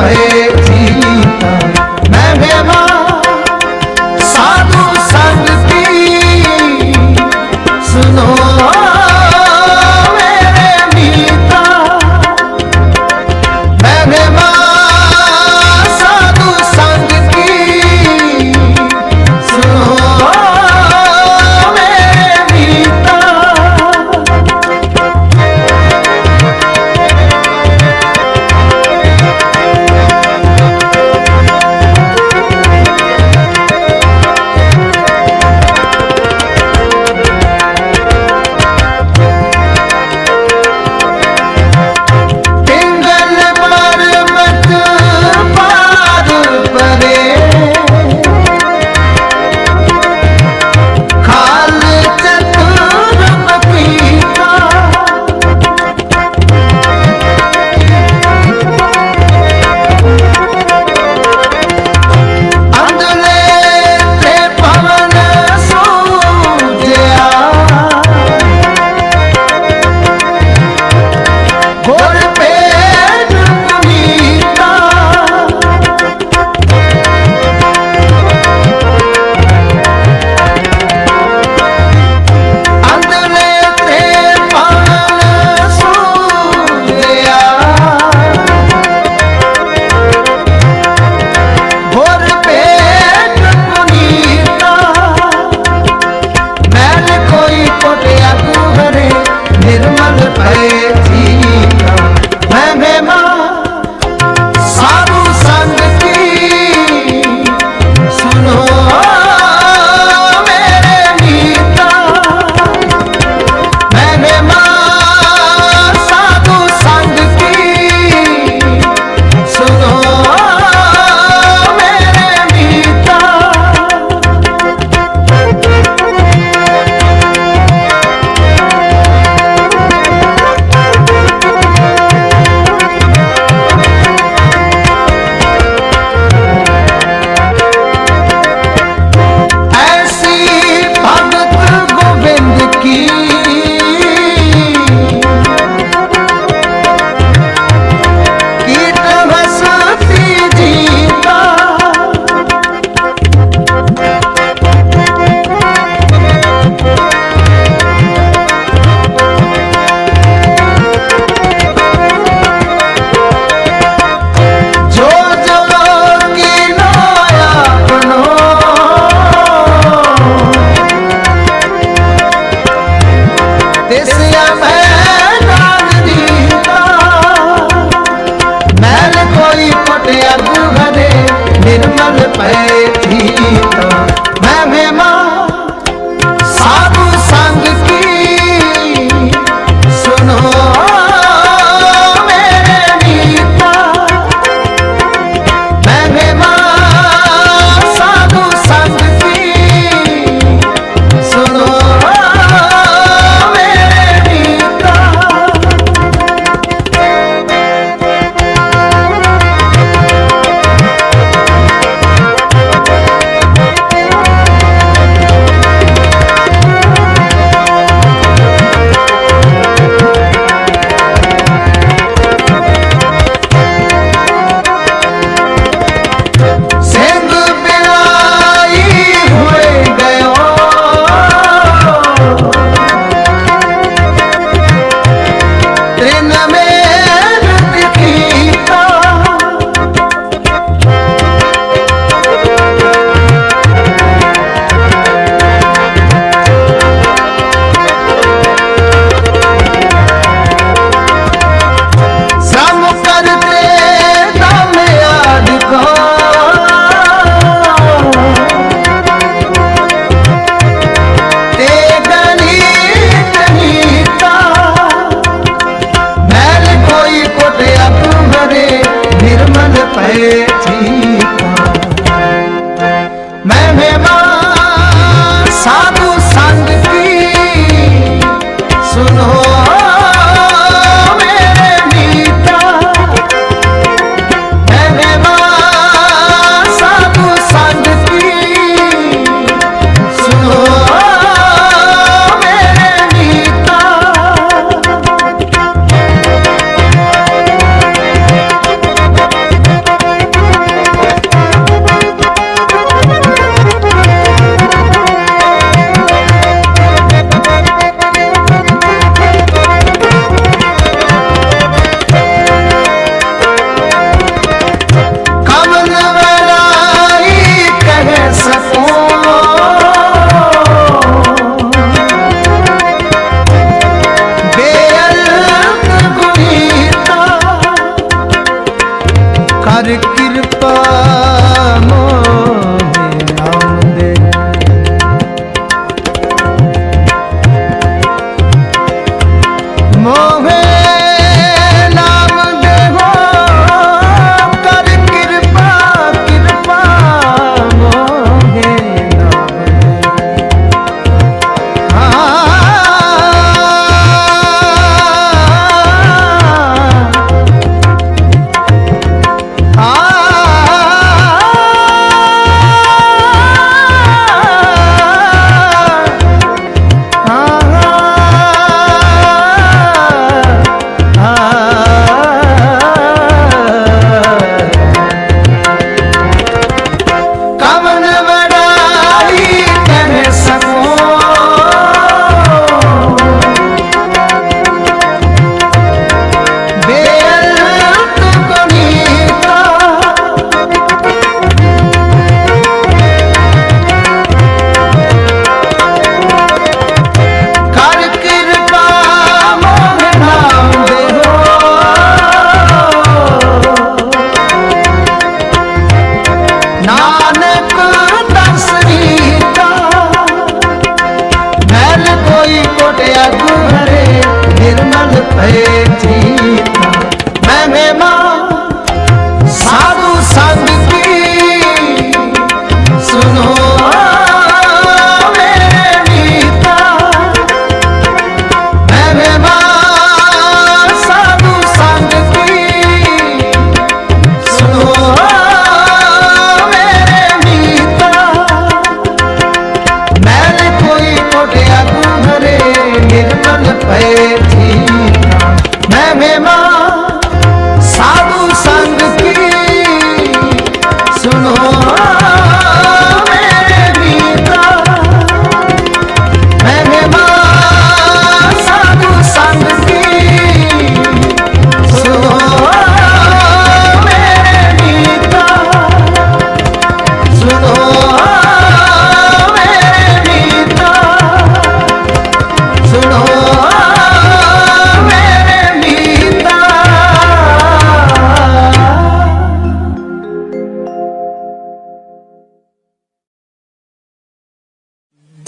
पे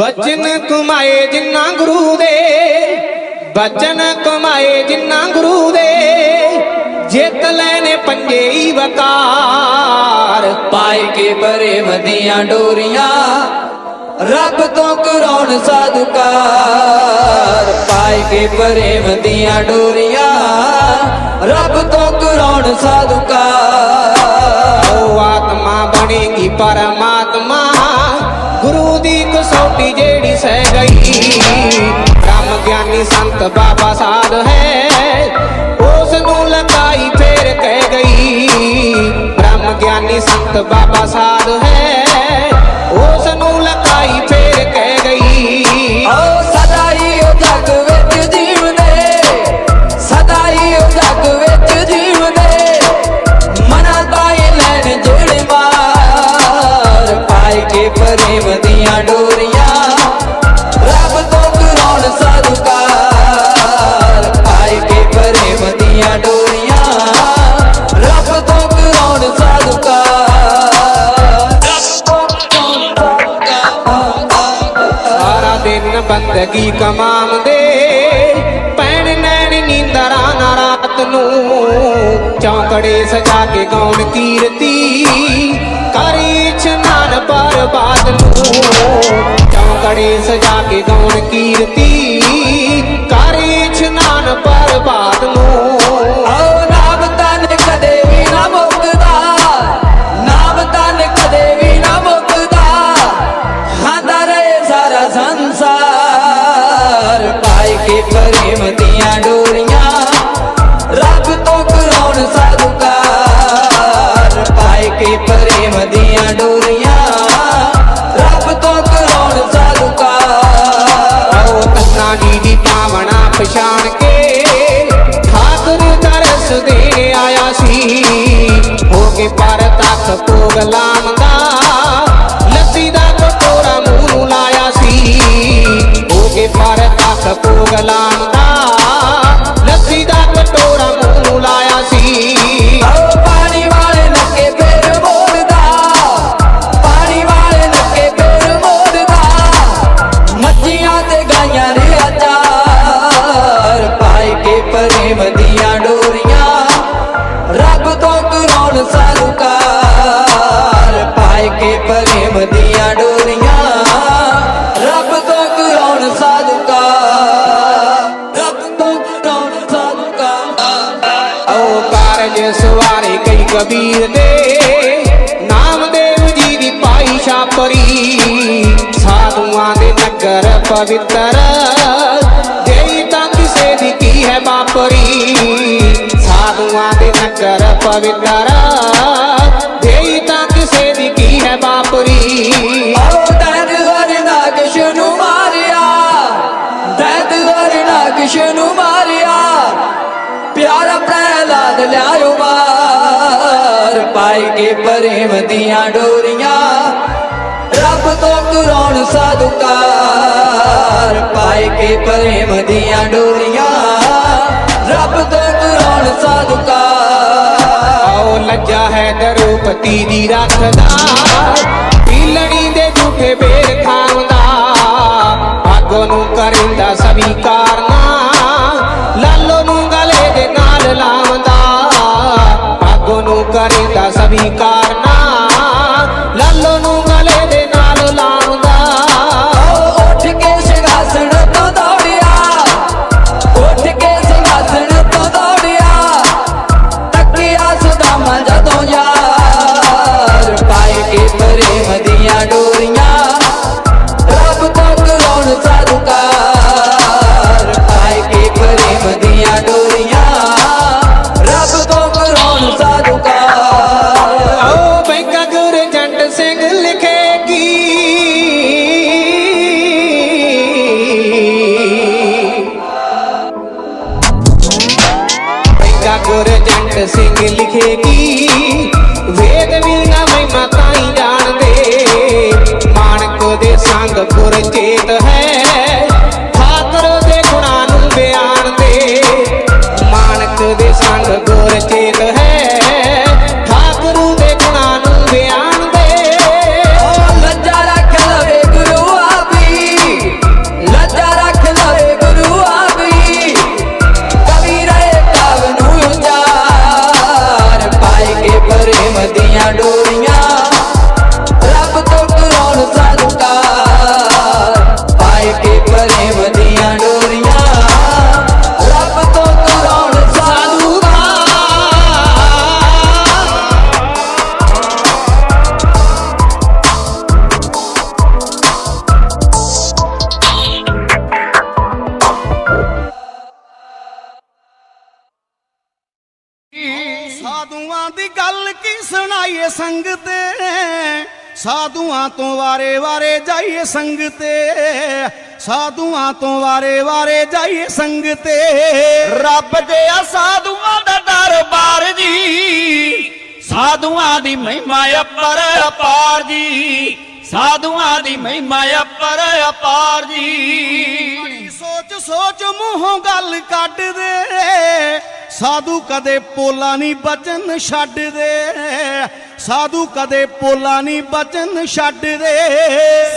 ਬਚਨ ਕਮਾਏ ਜਿੰਨਾ ਗੁਰੂ ਦੇ ਬਚਨ ਕਮਾਏ ਜਿੰਨਾ ਗੁਰੂ ਦੇ ਜਿੱਤ ਲੈਨੇ ਪੰਜੇ ਹੀ ਵਕਾਰ। ਪਾਏ ਕੇ ਪਰੇ ਮਦੀਆਂ ਡੋਰੀਆਂ ਰੱਬ ਤੋਂ ਕਰਾਉਣ ਸਾਧੂਕਾਰ ਪਾਏ ਕੇ ਪਰੇ ਮਦੀਆਂ ਡੋਰੀਆਂ ਰੱਬ ਤੋਂ ਕਰਾਉਣ ਸਾਧੂਕਾਰ ਉਹ ਆਤਮਾ ਬਣੇਗੀ ਦੀ ਕਸੌਟੀ ਜਿਹੜੀ ਸਹਿ ਗਈ। ਰਾਮ ਗਿਆਨੀ ਸੰਤ ਬਾਬਾ ਸਾਧ ਹੈ। ਉਸ ਨੂੰ ਲਗਾਈ ਫੇਰ ਕਹਿ ਗਈ। ਰਾਮ ਗਿਆਨੀ ਸੰਤ ਬਾਬਾ ਸਾਧ ਹੈ। ਉਸ ਨੂੰ ਲਗਾਈ ਕਮਾਉਂਦੇ ਪੈਣ ਨੈਣ ਨੀਂਦਰਾਂ ਨਾ ਰਾਤ ਨੂੰ ਚੌਂਕੜੇ ਸਜਾ ਕੇ ਗਾਉਣ ਕੀਰਤੀ। ਕਰੀ ਇਸ਼ਨਾਨ ਬਰਬਾਦ ਨੂੰ ਚੌਂਕੜੇ ਸਜਾ ਕੇ ਗਾਉਣ ਕੀਰਤੀ। ਕਰੀ ਇਸ਼ਨਾਨ ਬਰਬਾਦ ਨੂੰ ਕਬੀਰ ਦੇ ਨਾਮਦੇਵ ਜੀ ਦੀ ਪਾਈ ਛਾਪਰੀ। ਸਾਧੂਆਂ ਦੇ ਨਗਰ ਪਵਿੱਤਰ। ਦੇਈ ਤਾਂ ਕਿਸੇ ਦੀ ਕੀ ਹੈ ਬਾਪਰੀ ਸਾਧੂਆਂ ਦੇ ਨਗਰ ਪਵਿੱਤਰ। ਦੇਈ ਤਾਂ ਕਿਸੇ ਦੀ ਕੀ ਹੈ ਬਾਪਰੀ ਆਓ ਦੈਦ ਹਰ ਨਾਗਸ਼ ਨੂੰ ਮਾਰਿਆ। ਦੈਦ ਹਰ ਨਾਗਸ਼ ਨੂੰ ਮਾਰਿਆ। ਪਾਏ ਪਾਈ ਕੇ ਪ੍ਰੇਮ ਦੀਆਂ ਡੋਰੀਆਂ। ਰੱਬ ਤੋਂ ਕਰਾਉਣ ਸਾਧੂਕਾਰ, ਪਾਈ ਕੇ ਪ੍ਰੇਮ ਦੀਆਂ ਡੋਰੀਆਂ। ਰੱਬ ਤੋਂ ਕਰਾਉਣ ਸਾਧੂਕਾਰ। ਆਓ ਲੱਜਾ ਹੈ ਦਰੂਪਤੀ ਦੀ ਰੱਖਦਾ। ਪੀਲਣੀ ਦੇ ਝੂਠੇ ਬੇਰ ਖਾਉਂਦਾ। ਹੱਥ ਭਾਗੋ ਨੂੰ ਕਰਿੰਦਾ ਸਵੀਕਾਰਨਾ। ਲਾਲੋ ਨੂੰ ਗਲੇ ਦੇ ਨਾਲ ਲਾ ਭਾਗੋ ਨੂੰ ਕਰਿੰਦਾ ਸਵੀਕਾਰਨਾ ਸੁਣਾਈਏ ਸੰਗਤ ਸਾਧੂਆਂ ਤੋਂ ਵਾਰੇ ਵਾਰੇ ਜਾਈਏ ਸੰਗਤ ਸਾਧੂਆਂ ਤੋਂ ਵਾਰੇ ਵਾਰੇ ਜਾਈਏ ਸੰਗ ਤੇ। ਰੱਬ ਦੇ ਆ ਸਾਧੂਆਂ ਦਾ ਦਰਬਾਰ ਜੀ, ਸਾਧੂਆਂ ਦੀ ਮਹਿਮਾ ਅਪਰ ਅਪਾਰ ਜੀ, ਸਾਧੂਆਂ ਦੀ ਮਹਿਮਾ ਅਪਰ ਅਪਾਰ ਜੀ। ਸੋਚ ਸੋਚ ਮੂੰਹੋਂ ਗੱਲ ਕੱਢ ਦੇ। ਸਾਧੂ ਕਦੇ ਪੋਲਾ ਨਹੀਂ ਬਚਨ ਛੱਡਦੇ ਸਾਧੂ ਕਦੇ ਪੋਲਾ ਨਹੀਂ ਬਚਨ ਛੱਡਦੇ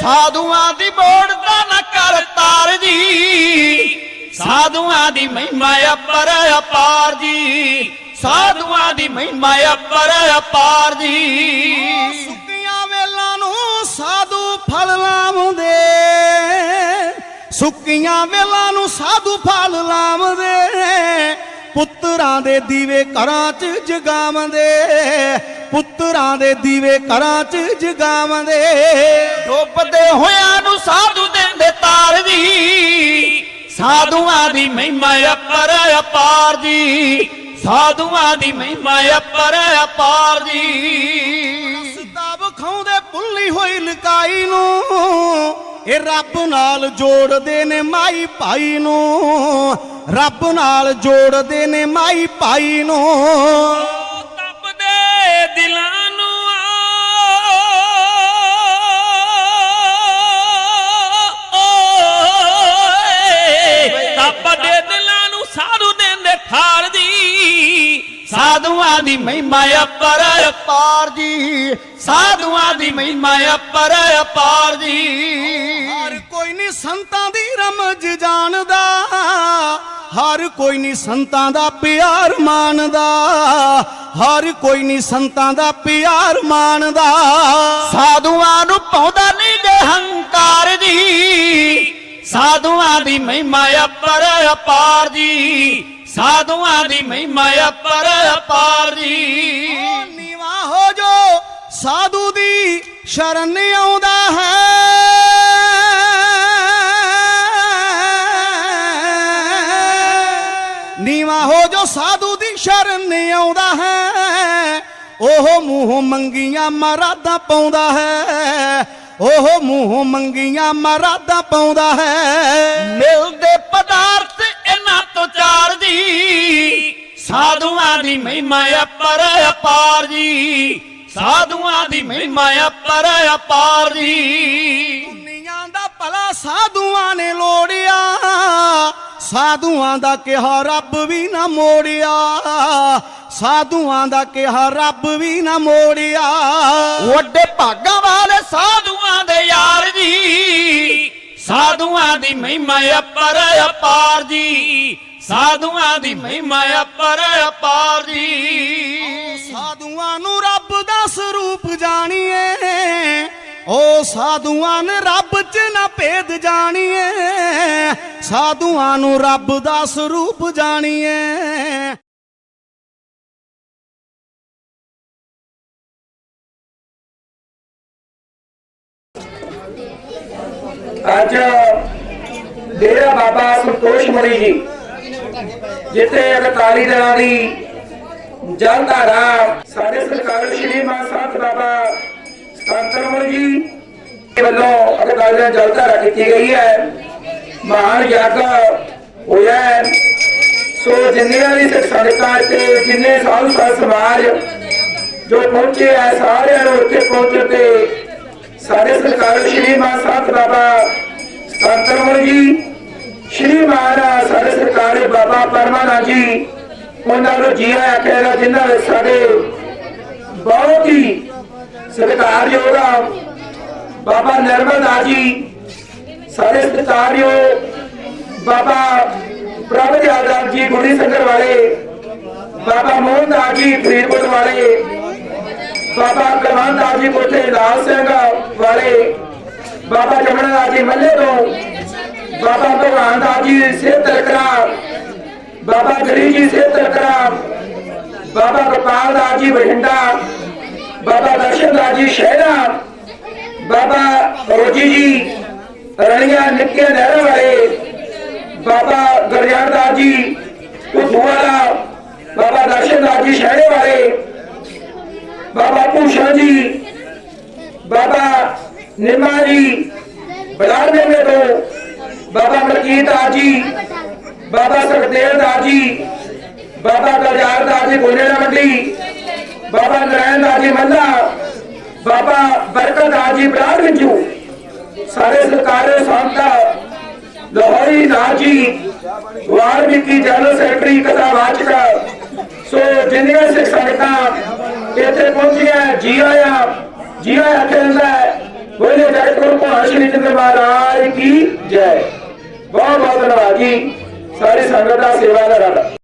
ਸਾਧੂਆਂ ਦੀ ਬੋੜਦਾ ਨਾ ਕਰ ਤਾਰ ਜੀ। ਸਾਧੂਆਂ ਦੀ ਮਹਿਮਾ ਅਪਰ ਅਪਾਰ ਜੀ। ਸਾਧੂਆਂ ਦੀ ਮਹਿਮਾ ਅਪਰ ਅਪਾਰ ਜੀ। ਸੁੱਕੀਆਂ ਵੇਲਾਂ ਨੂੰ ਸਾਧੂ ਫਲ ਲਾਉਂਦੇ। ਸੁੱਕੀਆਂ ਵੇਲਾਂ ਨੂੰ ਸਾਧੂ ਫਲ ਲਾਉਂਦੇ ਪੁੱਤਰਾਂ ਦੇ ਦੀਵੇ ਘਰਾਂ 'ਚ ਜਗਾਉਂਦੇ, ਪੁੱਤਰਾਂ ਦੇ ਦੀਵੇ ਘਰਾਂ 'ਚ ਜਗਾਉਂਦੇ। ਡੁੱਬਦੇ ਹੋਇਆਂ ਨੂੰ ਸਾਧੂ ਦਿੰਦੇ ਤਾਰ ਜੀ ਸਾਧੂਆਂ ਦੀ ਮਹਿਮਾ ਅਪਰ ਅਪਾਰ ਜੀ, ਸਾਧੂਆਂ ਦੀ ਮਹਿਮਾ ਅਪਰ ਅਪਾਰ ਜੀ। ਸਦਾ ਵਿਖਾਉਂਦੇ ਭੁੱਲੀ ਹੋਈ ਲਕਾਈ ਨੂੰ ਇਹ ਰੱਬ ਨਾਲ ਜੋੜਦੇ ਨੇ ਮਾਈ ਭਾਈ ਨੂੰ। ਰੱਬ ਨਾਲ ਜੋੜਦੇ ਨੇ ਮਾਈ ਭਾਈ ਨੂੰ। ਤਪਦੇ ਦਿਲਾਂ ਨੂੰ ਓਏ ਤਪਦੇ ਦਿਲਾਂ ਨੂੰ ਸਾਧੂ ਦਿੰਦੇ ਠਾਰ ਦੀ ਸਾਧੂਆਂ ਦੀ ਮਹਿਮਾ ਅਪਰ ਅਪਾਰ ਜੀ। ਸਾਧੂਆਂ ਦੀ ਮਹਿਮਾ ਅਪਰ ਅਪਾਰ ਜੀ। ਨਹੀਂ ਸੰਤਾਂ ਦੀ ਰਮਜ ਜਾਣਦਾ ਹਰ ਕੋਈ ਨਹੀਂ ਸੰਤਾਂ ਦਾ ਪਿਆਰ ਮਾਨਦਾ ਹਰ ਕੋਈ ਨਹੀਂ ਸੰਤਾਂ ਦਾ ਪਿਆਰ ਮਾਨਦਾ ਸਾਧੂਆਂ ਨੂੰ ਪਾਉਂਦਾ ਨਹੀਂ ਜੇ ਹੰਕਾਰ ਜੀ ਸਾਧੂਆਂ ਦੀ ਮਹਿਮਾ ਅਪਰ ਅਪਾਰ ਜੀ ਸਾਧੂਆਂ ਦੀ ਮਹਿਮਾ ਅਪਰ ਅਪਾਰ ਜੀ। ਨੀਵਾ ਹੋ ਜੋ ਸਾਧੂ ਦੀ ਸ਼ਰਨ ਆਉਂਦਾ ਹੈ। ਨੀਵਾ ਹੋ ਜੋ ਸਾਧੂ ਦੀ ਸ਼ਰਨ ਆਉਂਦਾ ਹੈ ਉਹ ਮੂੰਹ ਮੰਗੀਆਂ ਮਰਾਦਾ ਪਾਉਂਦਾ ਹੈ ਉਹ ਮੂੰਹ ਮੰਗੀਆਂ ਮਰਾਦਾ ਪਾਉਂਦਾ ਹੈ। ਮਿਲਦੇ ਪਦਾਰਥ ਇਹਨਾਂ ਤੋਂ ਚਾਰ ਦੀ ਸਾਧੂਆਂ ਦੀ ਮਹਿਮਾ ਅਪਰ ਅਪਾਰ ਜੀ ਸਾਧੂਆਂ ਦੀ ਮਹਿਮਾ ਅਪਰ ਅਪਾਰ ਜੀ ਦੁਨੀਆਂ ਦਾ ਭਲਾ ਸਾਧੂਆਂ ਨੇ ਲੋੜਿਆ ਸਾਧੂਆਂ ਦਾ ਕਿਹਾ ਰੱਬ ਵੀ ਨਾ ਮੋੜਿਆ। ਸਾਧੂਆਂ ਦਾ ਕਿਹਾ ਰੱਬ ਵੀ ਨਾ ਮੋੜਿਆ। ਵੱਡੇ ਭਾਗਾਂ ਵਾਲੇ ਸਾਧੂਆਂ ਦੇ ਯਾਰ ਜੀ। ਸਾਧੂਆਂ ਦੀ ਮਹਿਮਾ ਅਪਰ ਅਪਾਰ ਜੀ। ਸਾਧੂਆਂ ਦੀ ਮਹਿਮਾ ਅਪਰ ਅਪਾਰ ਜੀ। ਸਾਧੂਆਂ ਨੂੰ ਰੱਬ ਦਾ ਸਰੂਪ ਜਾਣੀਏ। ਓ ਸਾਧੂਆਂ ਨੇ ਰੱਬ 'ਚ ਨਾ ਭੇਦ ਜਾਣੀਏ, ਸਾਧੂਆਂ ਨੂੰ ਰੱਬ ਦਾ ਸਰੂਪ ਜਾਣੀਏ। ਅੱਜ ਡੇਰਾ ਬਾਬਾ ਸੰਤੋਸ਼ ਮਣੀ ਜੀ, ਜਿੱਥੇ 41 ਦਿਨਾਂ ਦੀ ਜਲ ਧਾਰਾ ਸਾਡੇ ਸਰਕਾਰ ਸ਼੍ਰੀ ਮਾਨ ਸੰਤ ਬਾਬਾ ਸੰਤਨਮਨ ਜੀ ਦੇ ਵੱਲੋਂ 41 ਜਲ ਧਾਰਾ ਕੀਤੀ ਗਈ ਹੈ। ਮਹਾਨ ਯੱਗ ਹੋਇਆ ਸੋ ਜਿੰਨੀਆਂ ਵੀ ਸੰਗਤਾਂ ਤੇ ਜਿੰਨੇ ਸਾਧੂ ਸੰਤ ਸਮਾਜ ਜੋ ਪਹੁੰਚੇ ਆ, ਸਾਰਿਆਂ ਨੂੰ ਇੱਥੇ ਪਹੁੰਚੇ ਤੇ ਸਾਡੇ ਸਰਕਾਰ ਸ਼੍ਰੀ ਮਾਨ ਸੰਤ ਬਾਬਾ ਸੰਤਨਮਨ ਜੀ, ਸ਼੍ਰੀ ਮਹਾਰਾਜ ਸਾਡੇ ਸਰਕਾਰ ਬਾਬਾ ਪਰਮਾਨੰਦ ਜੀ, ਉਹਨਾਂ ਨੂੰ ਜੀ ਆਇਆਂ ਕਹਿੰਦਾ ਜਿਨ੍ਹਾਂ ਨੇ ਸਾਡੇ ਬਹੁਤ ਹੀ ਸਤਿਕਾਰਯੋਗ ਆ ਬਾਬਾ ਨਰਮਲ ਦਾਸ ਜੀ, ਸਾਰੇ ਸਤਿਕਾਰਯੋਗ ਬਾਬਾ ਪ੍ਰਭ ਦਿਆਲ ਜੀ ਗੁਰਦੀ ਸੰਗਰ ਵਾਲੇ, ਬਾਬਾ ਮੋਹਨ ਦਾਸ ਜੀ, ਫਰੀਦਕੋਟ ਵਾਲੇ, ਬਾਬਾ ਕਰਮਾਨ ਦਾਸ ਜੀ, ਕੋਠੇ ਲਾਲ ਸਿੰਘ ਵਾਲੇ, ਬਾਬਾ ਜਮਨਾ ਦਾਸ ਜੀ, ਮੱਲੇ ਤੋਂ, ਬਾਬਾ ਭਗਵਾਨ ਦਾਸ ਜੀ, ਸਿਹਤ ਤਲਕਰਾ ਬਾਬਾ ਗਰੀ ਜੀ, ਸਿਹਤ ਤਲਕਰਾ ਬਾਬਾ ਗੋਪਾਲ ਦਾਸ ਜੀ, ਬਠਿੰਡਾ, ਬਾਬਾ ਦਰਸ਼ਨ ਦਾਸ ਜੀ ਸ਼ਹਿਰਾ ਬਾਬਾ ਰੋਜੀ ਜੀ ਰਣੀਆਂ ਨਿੱਕੇ ਨਹਿਰ ਵਾਲੇ ਬਾਬਾ ਗਰਜਾਨ ਦਾਸ ਜੀ ਉਥਵਾਲਾ ਬਾਬਾ ਦਰਸ਼ਨ ਦਾਸ ਜੀ ਸ਼ਹਿਰੇ ਵਾਲੇ, ਬਾਬਾ ਭੂਸ਼ਣ ਜੀ, ਬਾਬਾ ਨਿਮਾ ਜੀ ਬਲਾਰ ਮੇਲੇ ਤੋਂ, ਬਾਬਾ ਮਲਕੀਤ ਦਾਸ ਜੀ, ਬਾਬਾ ਸੁਖਦੇਵ ਦਾਸ ਜੀ, ਬਾਬਾ ਗਲਜਾਰ ਦਾਸ ਜੀ ਗੋਨੇੜਾ ਮੰਡੀ, ਬਾਬਾ ਨਰਾਇਣ ਦਾਸ ਜੀ ਮੱਲਾ ਬਾਬਾ ਬਰਕਤ ਦਾਸ ਜੀ ਬਲਾਰ ਵਿਚੂ ਸਾਰੇ ਸਰਕਾਰੇ ਸੰਤਾ ਲਾਹੌਰੀ ਦਾਸ ਵਾਲਮੀਕੀ ਜਨਰਲ ਸੈਕਟਰੀ ਕਥਾ ਵਾਚਕ ਸੋ ਜਿੰਨੀਆਂ ਸਿੱਖ ਸੰਗਤਾਂ ਇੱਥੇ ਪਹੁੰਚੀਆਂ ਜੀ ਆਇਆ ਜੀ ਆਇਆ ਕਹਿੰਦਾ ਬੋਲੇ ਜੈ ਗੁਰੂ ਮਹਾਰਾਜ ਸ਼੍ਰੀ ਚੰਦਰ ਮਹਾਰਾਜ ਕੀ ਜੈ। ਬਹੁਤ ਬਹੁਤ ਧੰਨਵਾਦ ਜੀ। ਸਾਰੀ ਸੰਗਤ ਦਾ ਸੇਵਾ ਦਾ ਰੱਬ